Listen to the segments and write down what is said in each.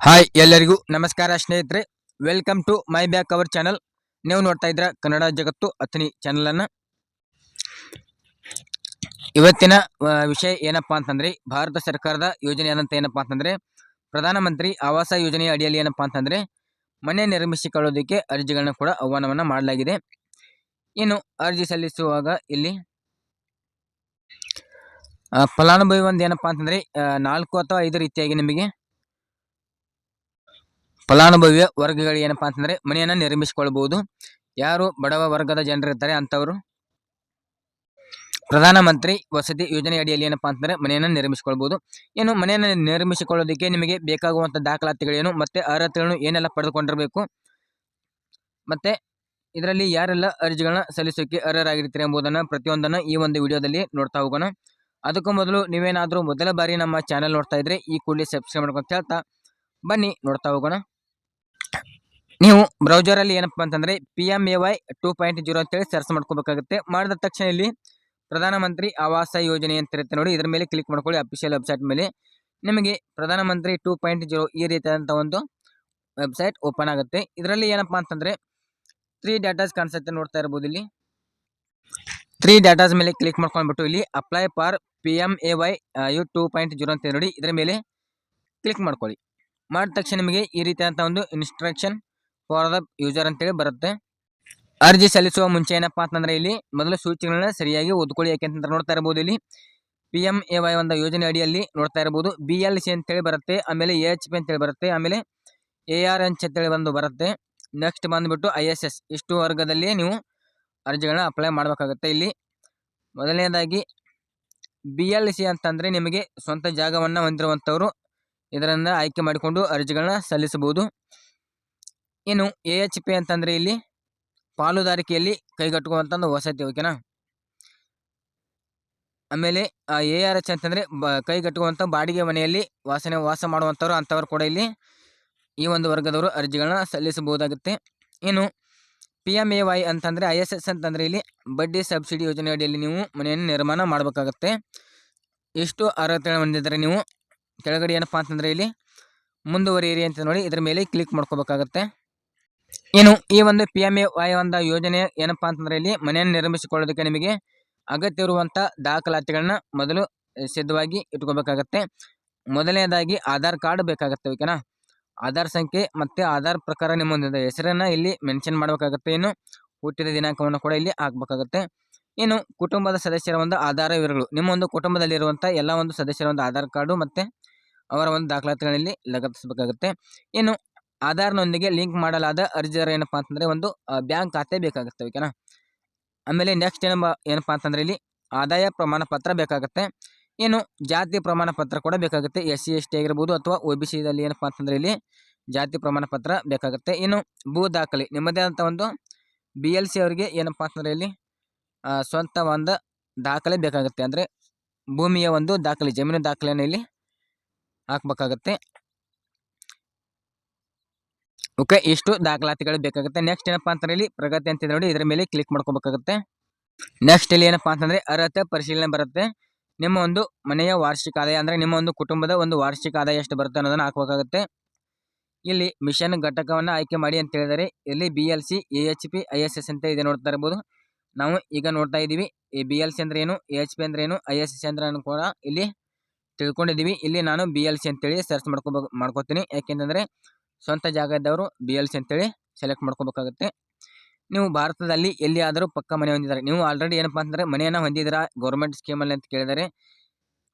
Hi ಎಲ್ಲರಿಗೂ ನಮಸ್ಕಾರ ಸ್ನೇಹಿತರೆ. Welcome to my back hour channel ನೀವು ನೋಡ್ತಾ ಇದ್ರ ಕನ್ನಡ ಜಗತ್ತು ಅಥನಿ ಚಾನಲ್ ಅನ್ನ. ಇವತ್ತಿನ ವಿಷಯ ಏನಪ್ಪಾ ಅಂತಂದ್ರೆ, ಭಾರತ ಸರ್ಕಾರದ ಯೋಜನೆ ಆದಂಥ ಏನಪ್ಪಾ ಅಂತಂದ್ರೆ, ಪ್ರಧಾನಮಂತ್ರಿ ಆವಾಸ ಯೋಜನೆಯ ಅಡಿಯಲ್ಲಿ ಏನಪ್ಪಾ ಅಂತಂದ್ರೆ, ಮನೆ ನಿರ್ಮಿಸಿಕೊಳ್ಳೋದಕ್ಕೆ ಅರ್ಜಿಗಳನ್ನ ಕೂಡ ಆಹ್ವಾನವನ್ನ ಮಾಡಲಾಗಿದೆ. ಇನ್ನು ಅರ್ಜಿ ಸಲ್ಲಿಸುವಾಗ ಇಲ್ಲಿ ಫಲಾನುಭವಿ ಒಂದು ಏನಪ್ಪಾ ಅಂತಂದ್ರೆ ನಾಲ್ಕು ಅಥವಾ ಐದು ರೀತಿಯಾಗಿ ನಿಮಗೆ ಫಲಾನುಭವಿಯ ವರ್ಗಗಳು ಏನಪ್ಪಾ ಅಂತಂದ್ರೆ ಮನೆಯನ್ನ ನಿರ್ಮಿಸಿಕೊಳ್ಳಬಹುದು ಯಾರು ಬಡವ ವರ್ಗದ ಜನರು ಇರ್ತಾರೆ ಅಂತವರು? ಪ್ರಧಾನಮಂತ್ರಿ ವಸತಿ ಯೋಜನೆ ಅಡಿಯಲ್ಲಿ ಏನಪ್ಪಾ ಅಂತಂದ್ರೆ ಮನೆಯನ್ನ ನಿರ್ಮಿಸಿಕೊಳ್ಳಬಹುದು ಏನು ಮನೆಯನ್ನ ನಿರ್ಮಿಸಿಕೊಳ್ಳೋದಕ್ಕೆ ನಿಮಗೆ ಬೇಕಾಗುವಂತ ದಾಖಲಾತಿಗಳೇನು, ಮತ್ತೆ ಅರ್ಹತೆಗಳನ್ನು ಏನೆಲ್ಲ ಪಡೆದುಕೊಂಡಿರಬೇಕು, ಮತ್ತೆ ಇದರಲ್ಲಿ ಯಾರೆಲ್ಲ ಅರ್ಜಿಗಳನ್ನ ಸಲ್ಲಿಸೋಕೆ ಅರ್ಹರಾಗಿರ್ತೀರಿ ಎಂಬುದನ್ನ ಪ್ರತಿಯೊಂದನ್ನು ಈ ಒಂದು ವಿಡಿಯೋದಲ್ಲಿ ನೋಡ್ತಾ ಹೋಗೋಣ. ಅದಕ್ಕೂ ಮೊದಲು ನೀವೇನಾದ್ರೂ ಮೊದಲ ಬಾರಿ ನಮ್ಮ ಚಾನೆಲ್ ನೋಡ್ತಾ ಇದ್ರೆ ಈ ಕೂಡಲೇ ಸಬ್ಸ್ಕ್ರೈಬ್ ಮಾಡ್ಕೊಂಡು ಕೇಳ್ತಾ ಬನ್ನಿ, ನೋಡ್ತಾ ಹೋಗೋಣ. ನೀವು ಬ್ರೌಸರಲ್ಲಿ ಅಲ್ಲಿ ಅಂತಂದರೆ P M A Y two point zero ಅಂತೇಳಿ ಸರ್ಚ್ ಮಾಡ್ಕೋಬೇಕಾಗುತ್ತೆ. ಮಾಡಿದ ತಕ್ಷಣ ಇಲ್ಲಿ ಪ್ರಧಾನಮಂತ್ರಿ ಆವಾಸ ಯೋಜನೆ ಅಂತ ಇರುತ್ತೆ ನೋಡಿ, ಇದರ ಮೇಲೆ ಕ್ಲಿಕ್ ಮಾಡ್ಕೊಳ್ಳಿ ಅಫಿಷಿಯಲ್ ವೆಬ್ಸೈಟ್ ಮೇಲೆ. ನಿಮಗೆ ಪ್ರಧಾನಮಂತ್ರಿ ಟೂ ಪಾಯಿಂಟ್ ಜೀರೋ ಈ ರೀತಿಯಾದಂಥ ಒಂದು ವೆಬ್ಸೈಟ್ ಓಪನ್ ಆಗುತ್ತೆ. ಇದರಲ್ಲಿ ಏನಪ್ಪ ಅಂತಂದರೆ ತ್ರೀ ಡಾಟಾಸ್ ಕಾಣಿಸುತ್ತೆ ನೋಡ್ತಾ ಇರ್ಬೋದು ಇಲ್ಲಿ. ತ್ರೀ ಡಾಟಾಸ್ ಮೇಲೆ ಕ್ಲಿಕ್ ಮಾಡ್ಕೊಂಡ್ಬಿಟ್ಟು ಇಲ್ಲಿ apply for P M A Y U two point zero ಅಂತ ನೋಡಿ, ಇದರ ಮೇಲೆ ಕ್ಲಿಕ್ ಮಾಡ್ಕೊಳ್ಳಿ. ಮಾಡಿದ ತಕ್ಷಣ ನಿಮಗೆ ಈ ರೀತಿಯಾದಂಥ ಒಂದು ಇನ್ಸ್ಟ್ರಕ್ಷನ್ ಫಾರ್ ದ ಯೂಸರ್ ಅಂತೇಳಿ ಬರುತ್ತೆ. ಅರ್ಜಿ ಸಲ್ಲಿಸುವ ಮುಂಚೆ ಏನಪ್ಪಾ ಅಂತಂದ್ರೆ ಇಲ್ಲಿ ಮೊದಲು ಸೂಚನೆಗಳನ್ನ ಸರಿಯಾಗಿ ಓದ್ಕೊಳ್ಳಿ. ಯಾಕೆಂತಂದ್ರೆ ನೋಡ್ತಾ ಇರಬಹುದು ಇಲ್ಲಿ ಪಿ ಎಂ ಎ ವೈ ಒಂದು ಯೋಜನೆ ಅಡಿಯಲ್ಲಿ ನೋಡ್ತಾ ಇರಬಹುದು ಬಿ ಎಲ್ ಸಿ ಅಂತೇಳಿ ಬರುತ್ತೆ, ಆಮೇಲೆ ಎ ಎಚ್ ಪಿ ಅಂತೇಳಿ ಬರುತ್ತೆ, ಆಮೇಲೆ ಎ ಆರ್ ಎಚ್ ಅಂತೇಳಿ ಬಂದು ಬರುತ್ತೆ. ನೆಕ್ಸ್ಟ್ ಬಂದ್ಬಿಟ್ಟು ಐ ಎಸ್ ಎಸ್ ಇಷ್ಟು ವರ್ಗದಲ್ಲಿ ನೀವು ಅರ್ಜಿಗಳನ್ನ ಅಪ್ಲೈ ಮಾಡಬೇಕಾಗುತ್ತೆ ಇಲ್ಲಿ. ಮೊದಲನೇದಾಗಿ ಬಿ ಎಲ್ ಸಿ ಅಂತಂದ್ರೆ ನಿಮಗೆ ಸ್ವಂತ ಜಾಗವನ್ನು ಹೊಂದಿರುವಂಥವ್ರು ಇದರಿಂದ ಆಯ್ಕೆ ಮಾಡಿಕೊಂಡು ಅರ್ಜಿಗಳನ್ನ ಸಲ್ಲಿಸಬಹುದು. ಇನ್ನು ಎ ಎಚ್ ಪಿ ಅಂತಂದ್ರೆ ಇಲ್ಲಿ ಪಾಲುದಾರಿಕೆಯಲ್ಲಿ ಕೈಗೆಟುಕುವಂತ ಒಂದು ವಸತಿ, ಓಕೆನಾ? ಆಮೇಲೆ ಎ ಆರ್ ಎಚ್ ಅಂತಂದರೆ ಬ ಕೈಗೆಟುಕುವಂಥ ಬಾಡಿಗೆ ಮನೆಯಲ್ಲಿ ವಾಸನೆ, ವಾಸ ಮಾಡುವಂಥವ್ರು ಅಂಥವ್ರು ಕೂಡ ಇಲ್ಲಿ ಈ ಒಂದು ವರ್ಗದವರು ಅರ್ಜಿಗಳನ್ನ ಸಲ್ಲಿಸಬಹುದಾಗುತ್ತೆ. ಇನ್ನು ಪಿ ಎಂ ಎ ವೈ ಅಂತಂದರೆ ಐ ಎಸ್ ಎಸ್ ಅಂತಂದರೆ ಇಲ್ಲಿ ಬಡ್ಡಿ ಸಬ್ಸಿಡಿ ಯೋಜನೆ ಅಡಿಯಲ್ಲಿ ನೀವು ಮನೆಯನ್ನು ನಿರ್ಮಾಣ ಮಾಡಬೇಕಾಗತ್ತೆ. ಎಷ್ಟು ಅರ್ಹತೆ ಹೊಂದಿದ್ದರೆ ನೀವು ಕೆಳಗಡೆ ಏನಪ್ಪಾ ಅಂತಂದ್ರೆ ಇಲ್ಲಿ ಮುಂದುವರಿಯಿರಿ ಅಂತ ನೋಡಿ ಇದರ ಮೇಲೆ ಕ್ಲಿಕ್ ಮಾಡ್ಕೋಬೇಕಾಗತ್ತೆ. ಇನ್ನು ಈ ಒಂದು ಪಿ ಎಂ ಎ ಒಂದು ಯೋಜನೆ ಏನಪ್ಪಾ ಅಂತಂದ್ರೆ ಇಲ್ಲಿ ಮನೆಯನ್ನು ನಿರ್ಮಿಸಿಕೊಳ್ಳೋದಕ್ಕೆ ನಿಮಗೆ ಅಗತ್ಯ ಇರುವಂತ ದಾಖಲಾತಿಗಳನ್ನ ಮೊದಲು ಸಿದ್ಧವಾಗಿ ಇಟ್ಕೋಬೇಕಾಗತ್ತೆ. ಮೊದಲನೇದಾಗಿ ಆಧಾರ್ ಕಾರ್ಡ್ ಬೇಕಾಗತ್ತೆ, ಓಕೆನಾ? ಆಧಾರ್ ಸಂಖ್ಯೆ ಮತ್ತೆ ಆಧಾರ್ ಪ್ರಕಾರ ನಿಮ್ಮ ಒಂದು ಹೆಸರನ್ನ ಇಲ್ಲಿ ಮೆನ್ಷನ್ ಮಾಡಬೇಕಾಗತ್ತೆ. ಇನ್ನು ಹುಟ್ಟಿದ ದಿನಾಂಕವನ್ನು ಕೂಡ ಇಲ್ಲಿ ಹಾಕಬೇಕಾಗತ್ತೆ. ಇನ್ನು ಕುಟುಂಬದ ಸದಸ್ಯರ ಒಂದು ಆಧಾರ ವಿವರಗಳು. ನಿಮ್ಮ ಒಂದು ಕುಟುಂಬದಲ್ಲಿರುವಂಥ ಎಲ್ಲ ಒಂದು ಸದಸ್ಯರ ಒಂದು ಆಧಾರ್ ಕಾರ್ಡು ಮತ್ತೆ ಅವರ ಒಂದು ದಾಖಲಾತಿಗಳಲ್ಲಿ ಲಗತ್ತಿಸಬೇಕಾಗುತ್ತೆ. ಇನ್ನು ಆಧಾರ್ನೊಂದಿಗೆ ಲಿಂಕ್ ಮಾಡಲಾದ ಅರ್ಜಿದಾರ ಏನಪ್ಪಾ ಅಂತಂದ್ರೆ ಒಂದು ಬ್ಯಾಂಕ್ ಖಾತೆ ಬೇಕಾಗುತ್ತೆ, ಓಕೆನಾ? ಆಮೇಲೆ ನೆಕ್ಸ್ಟ್ ಏನಪ್ಪ ಏನಪ್ಪಾ ಅಂತಂದ್ರೆ ಇಲ್ಲಿ ಆದಾಯ ಪ್ರಮಾಣ ಪತ್ರ ಬೇಕಾಗುತ್ತೆ. ಏನು ಜಾತಿ ಪ್ರಮಾಣ ಪತ್ರ ಕೂಡ ಬೇಕಾಗುತ್ತೆ. ಎಸ್ ಸಿ, ಎಸ್ ಟಿ ಆಗಿರ್ಬೋದು ಅಥವಾ ಒ ಬಿ ಸಿದಲ್ಲಿ ಏನಪ್ಪಾ ಅಂತಂದ್ರೆ ಇಲ್ಲಿ ಜಾತಿ ಪ್ರಮಾಣ ಪತ್ರ ಬೇಕಾಗುತ್ತೆ. ಇನ್ನು ಭೂ ದಾಖಲೆ, ನಿಮ್ಮದೇ ಆದಂಥ ಒಂದು ಬಿ ಎಲ್ ಸಿ ಅವರಿಗೆ ಏನಪ್ಪಾ ಅಂತಂದ್ರೆ ಇಲ್ಲಿ ಸ್ವಂತ ಒಂದು ದಾಖಲೆ ಬೇಕಾಗುತ್ತೆ. ಅಂದರೆ ಭೂಮಿಯ ಒಂದು ದಾಖಲೆ, ಜಮೀನು ದಾಖಲೆಯನ್ನು ಇಲ್ಲಿ ಹಾಕ್ಬೇಕಾಗತ್ತೆ. ಓಕೆ, ಇಷ್ಟು ದಾಖಲಾತಿಗಳು ಬೇಕಾಗುತ್ತೆ. ನೆಕ್ಸ್ಟ್ ಏನಪ್ಪಾ ಅಂತಂದ್ರೆ ಇಲ್ಲಿ ಪ್ರಗತಿ ಅಂತ ನೋಡಿ, ಇದರ ಮೇಲೆ ಕ್ಲಿಕ್ ಮಾಡ್ಕೋಬೇಕಾಗುತ್ತೆ. ನೆಕ್ಸ್ಟ್ ಇಲ್ಲಿ ಏನಪ್ಪಾ ಅಂತಂದ್ರೆ ಅರ್ಹತೆ ಪರಿಶೀಲನೆ ಬರುತ್ತೆ. ನಿಮ್ಮ ಒಂದು ಮನೆಯ ವಾರ್ಷಿಕ ಆದಾಯ ಅಂದ್ರೆ ನಿಮ್ಮ ಒಂದು ಕುಟುಂಬದ ಒಂದು ವಾರ್ಷಿಕ ಆದಾಯ ಎಷ್ಟು ಬರುತ್ತೆ ಅನ್ನೋದನ್ನ ಹಾಕಬೇಕಾಗುತ್ತೆ. ಇಲ್ಲಿ ಮಿಷನ್ ಘಟಕವನ್ನು ಆಯ್ಕೆ ಮಾಡಿ ಅಂತ ಹೇಳಿದರೆ, ಇಲ್ಲಿ B L C A H P I S S ಅಂತ ಇದೆ ನೋಡ್ತಾ ಇರ್ಬೋದು. ನಾವು ಈಗ ನೋಡ್ತಾ ಇದ್ದೀವಿ, ಈ ಬಿ ಎಲ್ ಸಿ ಅಂದ್ರೆ ಏನು ಎ ಎಚ್ ಪಿ ಅಂದ್ರೆ ಏನು ಐ ಎಸ್ ಎಸ್ ಅಂದ್ರೆ ಕೂಡ ಇಲ್ಲಿ ತಿಳ್ಕೊಂಡಿದ್ದೀವಿ. ಇಲ್ಲಿ ನಾನು ಬಿ ಎಲ್ ಸಿ ಅಂತೇಳಿ ಸರ್ಚ್ ಮಾಡ್ಕೋಬೇಕು ಮಾಡ್ಕೋತೀನಿ. ಯಾಕೆಂತಂದ್ರೆ ಸ್ವಂತ ಜಾಗ ಇದ್ದವರು ಬಿ ಎಲ್ ಸಿ ಅಂತೇಳಿ ಸೆಲೆಕ್ಟ್ ಮಾಡ್ಕೋಬೇಕಾಗುತ್ತೆ. ನೀವು ಭಾರತದಲ್ಲಿ ಎಲ್ಲಿಯಾದರೂ ಪಕ್ಕ ಮನೆ ಹೊಂದಿದ್ದಾರೆ. ನೀವು ಆಲ್ರೆಡಿ ಏನಪ್ಪಾ ಅಂತಂದ್ರೆ ಮನೆಯನ್ನು ಹೊಂದಿದ್ದೀರಾ? ಗೌರ್ಮೆಂಟ್ ಸ್ಕೀಮಲ್ಲಿ ಅಂತ ಕೇಳಿದರೆ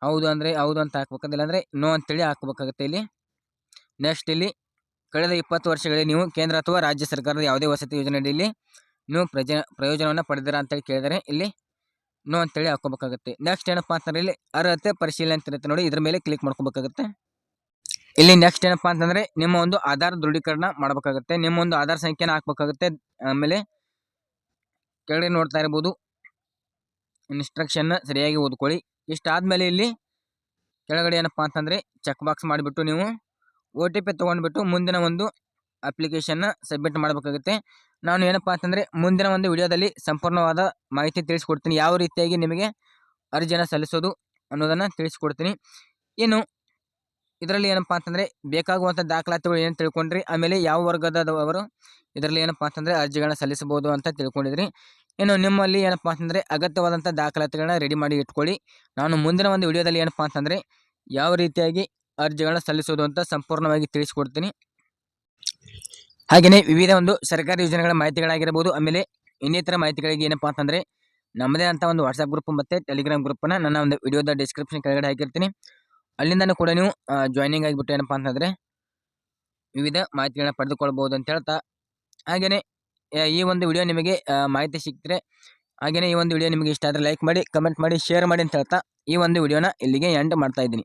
ಹೌದು ಅಂದರೆ ಹೌದು ಅಂತ ಹಾಕ್ಬೇಕಂದಿಲ್ಲ ಅಂದರೆ ನೋ ಅಂತೇಳಿ ಹಾಕ್ಬೇಕಾಗುತ್ತೆ ಇಲ್ಲಿ. ನೆಕ್ಸ್ಟ್ ಇಲ್ಲಿ ಕಳೆದ ಇಪ್ಪತ್ತು ವರ್ಷಗಳಲ್ಲಿ ನೀವು ಕೇಂದ್ರ ಅಥವಾ ರಾಜ್ಯ ಸರ್ಕಾರದ ಯಾವುದೇ ವಸತಿ ಯೋಜನೆ ಅಡಿಯಲ್ಲಿ ನೀವು ಪ್ರಜ ಪ್ರಯೋಜನವನ್ನು ಪಡೆದಿರಾ ಅಂತೇಳಿ ಕೇಳಿದರೆ ಇಲ್ಲಿ ನೋ ಅಂತೇಳಿ ಹಾಕೋಬೇಕಾಗುತ್ತೆ ನೆಕ್ಸ್ಟ್ ಏನಪ್ಪಾ ಅಂತಂದ್ರೆ ಇಲ್ಲಿ ಅರ್ಹತೆ ಪರಿಶೀಲನೆ ಅಂತ ಇರುತ್ತೆ ನೋಡಿ. ಇದ್ರ ಮೇಲೆ ಕ್ಲಿಕ್ ಮಾಡ್ಕೋಬೇಕಾಗುತ್ತೆ. ಇಲ್ಲಿ ನೆಕ್ಸ್ಟ್ ಏನಪ್ಪಾ ಅಂತಂದ್ರೆ ನಿಮ್ಮ ಒಂದು ಆಧಾರ್ ದೃಢೀಕರಣ ಮಾಡಬೇಕಾಗುತ್ತೆ. ನಿಮ್ಮ ಒಂದು ಆಧಾರ್ ಸಂಖ್ಯೆನ ಹಾಕ್ಬೇಕಾಗುತ್ತೆ. ಆಮೇಲೆ ಕೆಳಗಡೆ ನೋಡ್ತಾ ಇರ್ಬೋದು. ಇನ್ಸ್ಟ್ರಕ್ಷನ್ ಸರಿಯಾಗಿ ಓದ್ಕೊಳ್ಳಿ. ಇಷ್ಟಾದ್ಮೇಲೆ ಇಲ್ಲಿ ಕೆಳಗಡೆ ಏನಪ್ಪಾ ಅಂತಂದ್ರೆ ಚೆಕ್ ಬಾಕ್ಸ್ ಮಾಡಿಬಿಟ್ಟು ನೀವು ಒ ಟಿ ಪಿ ತೊಗೊಂಡ್ಬಿಟ್ಟು ಮುಂದಿನ ಒಂದು ಅಪ್ಲಿಕೇಶನ್ನ ಸಬ್ಮಿಟ್ ಮಾಡಬೇಕಾಗುತ್ತೆ. ನಾನು ಏನಪ್ಪಾ ಅಂತಂದ್ರೆ ಮುಂದಿನ ಒಂದು ವಿಡಿಯೋದಲ್ಲಿ ಸಂಪೂರ್ಣವಾದ ಮಾಹಿತಿ ತಿಳಿಸ್ಕೊಡ್ತೀನಿ. ಯಾವ ರೀತಿಯಾಗಿ ನಿಮಗೆ ಅರ್ಜಿಯನ್ನು ಸಲ್ಲಿಸೋದು ಅನ್ನೋದನ್ನು ತಿಳಿಸ್ಕೊಡ್ತೀನಿ. ಇನ್ನು ಇದರಲ್ಲಿ ಏನಪ್ಪ ಅಂತಂದರೆ ಬೇಕಾಗುವಂಥ ದಾಖಲಾತಿಗಳು ಏನು ತಿಳ್ಕೊಂಡ್ರಿ? ಆಮೇಲೆ ಯಾವ ವರ್ಗದವರು ಇದರಲ್ಲಿ ಏನಪ್ಪ ಅಂತಂದರೆ ಅರ್ಜಿಗಳನ್ನ ಸಲ್ಲಿಸಬಹುದು ಅಂತ ತಿಳ್ಕೊಂಡಿದ್ರಿ. ಇನ್ನು ನಿಮ್ಮಲ್ಲಿ ಏನಪ್ಪ ಅಂತಂದರೆ ಅಗತ್ಯವಾದಂಥ ದಾಖಲಾತಿಗಳನ್ನ ರೆಡಿ ಮಾಡಿ ಇಟ್ಕೊಳ್ಳಿ. ನಾನು ಮುಂದಿನ ಒಂದು ವಿಡಿಯೋದಲ್ಲಿ ಏನಪ್ಪ ಅಂತಂದರೆ ಯಾವ ರೀತಿಯಾಗಿ ಅರ್ಜಿಗಳನ್ನ ಸಲ್ಲಿಸೋದು ಅಂತ ಸಂಪೂರ್ಣವಾಗಿ ತಿಳಿಸ್ಕೊಡ್ತೀನಿ. ಹಾಗೆಯೇ ವಿವಿಧ ಒಂದು ಸರ್ಕಾರಿ ಯೋಜನೆಗಳ ಮಾಹಿತಿಗಳಾಗಿರ್ಬೋದು, ಆಮೇಲೆ ಇನ್ನಿತರ ಮಾಹಿತಿಗಳಿಗೆ ಏನಪ್ಪ ಅಂತಂದರೆ ನಮ್ಮದೇ ಅಂತ ಒಂದು ವಾಟ್ಸಪ್ ಗ್ರೂಪ್ ಮತ್ತು ಟೆಲಿಗ್ರಾಮ್ ಗ್ರೂಪನ್ನು ನನ್ನ ಒಂದು ವಿಡಿಯೋದ ಡಿಸ್ಕ್ರಿಪ್ಷನ್ ಕೆಳಗಡೆ ಹಾಕಿರ್ತೀನಿ. ಅಲ್ಲಿಂದನೂ ಕೂಡ ನೀವು ಜಾಯ್ನಿಂಗ್ ಆಗಿಬಿಟ್ಟು ಏನಪ್ಪ ಅಂತಂದರೆ, ವಿವಿಧ ಮಾಹಿತಿಗಳನ್ನ ಪಡೆದುಕೊಳ್ಬೋದು ಅಂತ ಹೇಳ್ತಾ ಹಾಗೆಯೇ ಈ ಒಂದು ವಿಡಿಯೋ ನಿಮಗೆ ಮಾಹಿತಿ ಸಿಕ್ಕಿದ್ರೆ ಹಾಗೆಯೇ ಈ ಒಂದು ವಿಡಿಯೋ ನಿಮಗೆ ಇಷ್ಟ ಆದರೆ ಲೈಕ್ ಮಾಡಿ ಕಮೆಂಟ್ ಮಾಡಿ ಶೇರ್ ಮಾಡಿ ಅಂತ ಹೇಳ್ತಾ, ಈ ಒಂದು ವಿಡಿಯೋನ ಇಲ್ಲಿಗೆ ಎಂಡ್ ಮಾಡ್ತಾ ಇದ್ದೀನಿ.